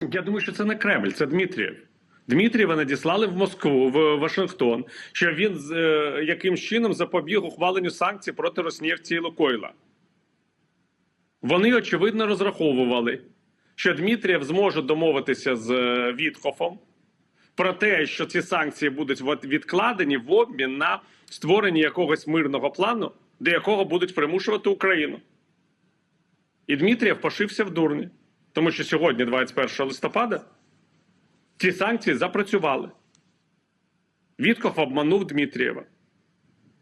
Я думаю, що це не Кремль, це Дмитрієв. Дмитрієва надіслали в Москву, в Вашингтон, що він е, якимсь чином запобіг ухваленню санкцій проти Роснефті і Лукойла. Вони очевидно розраховували, що Дмитрієв зможе домовитися з е, Вітхофом про те, що ці санкції будуть відкладені в обмін на створення якогось мирного плану, до якого будуть примушувати Україну. І Дмитрієв пошився в дурні, тому що сьогодні, 21 листопада, ці санкції запрацювали. Вітков обманув Дмитрієва.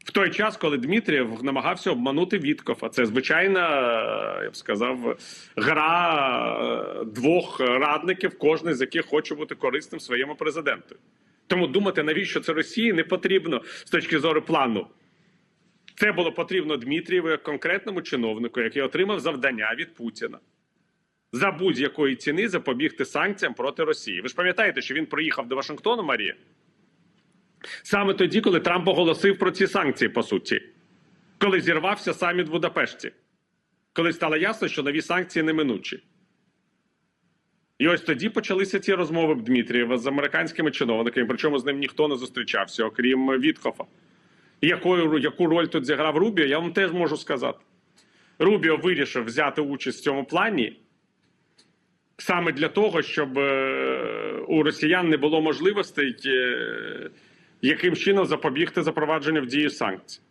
В той час, коли Дмитрієв намагався обманути Віткофа. Це звичайна, я б сказав, гра е, двох радників, кожен з яких хоче бути корисним своєму президенту. Тому думати, навіщо це Росії, не потрібно з точки зору плану. Це було потрібно Дмитрієву як конкретному чиновнику, який отримав завдання від Путіна за будь-якої ціни запобігти санкціям проти Росії. Ви ж пам'ятаєте, що він приїхав до Вашингтону, Марія? Саме тоді, коли Трамп оголосив про ці санкції, по суті, коли зірвався саміт в Будапешті, коли стало ясно, що нові санкції неминучі. І ось тоді почалися ці розмови Дмитрієва з американськими чиновниками, причому з ним ніхто не зустрічався, окрім Вітхофа. Якою, яку роль тут зіграв Рубіо, я вам теж можу сказати. Рубіо вирішив взяти участь в цьому плані саме для того, щоб е, у росіян не було можливостей е, яким чином запобігти запровадженню в дію санкцій.